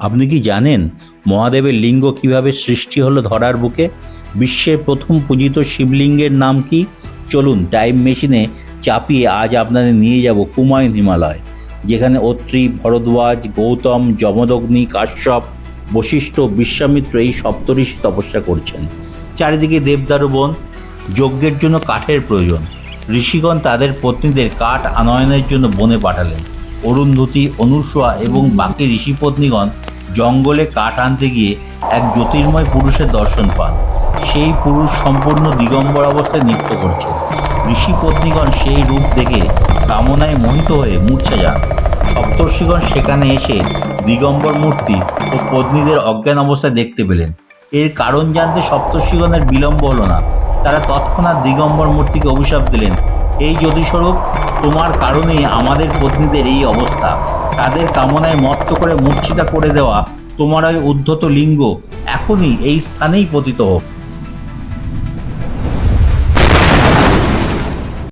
আপনি কি জানেন মহাদেবের লিঙ্গ কীভাবে সৃষ্টি হলো ধরার বুকে? বিশ্বের প্রথম পূজিত শিবলিঙ্গের নাম কি? চলুন টাইম মেশিনে চাপিয়ে আজ আপনাদের নিয়ে যাব কুমায়ুন হিমালয়, যেখানে অত্রি, ভরদ্বাজ, গৌতম, যমদগ্নি, কাশ্যপ, বশিষ্ঠ, বিশ্বামিত্র এই সপ্তঋষি তপস্যা করছেন। চারিদিকে দেবদারু বন, যজ্ঞের জন্য কাঠের প্রয়োজন। ঋষিগণ তাদের পত্নীদের কাঠ আনয়নের জন্য বনে পাঠালেন। অরুন্ধতী, অনুসুয়া এবং বাকি ঋষিপত্নীগণ জঙ্গলে কাঠ আনতে গিয়ে এক জ্যোতির্ময় পুরুষের দর্শন পান। সেই পুরুষ সম্পূর্ণ দিগম্বর অবস্থায় নৃত্য করছে ঋষি পত্নীগণ সেই রূপ দেখে কামনায় মোহিত হয়ে মূর্ছে যান। সপ্তর্ষিগণ সেখানে এসে দিগম্বর মূর্তি ও পত্নীদের অজ্ঞান অবস্থায় দেখতে পেলেন। এর কারণ জানতে সপ্তর্ষিগণের বিলম্ব হলো না। তারা তৎক্ষণাৎ দিগম্বর মূর্তিকে অভিশাপ দিলেন। এই যদিস্বরূপ তোমার কারণে আমাদের পত্নীদের এই অবস্থা। তাদের কামনায় মত্ত করে মূর্ছিতা করে দেওয়া তোমার ওই উদ্ধত লিঙ্গ এখনই এই স্থানেই পতিত হোক।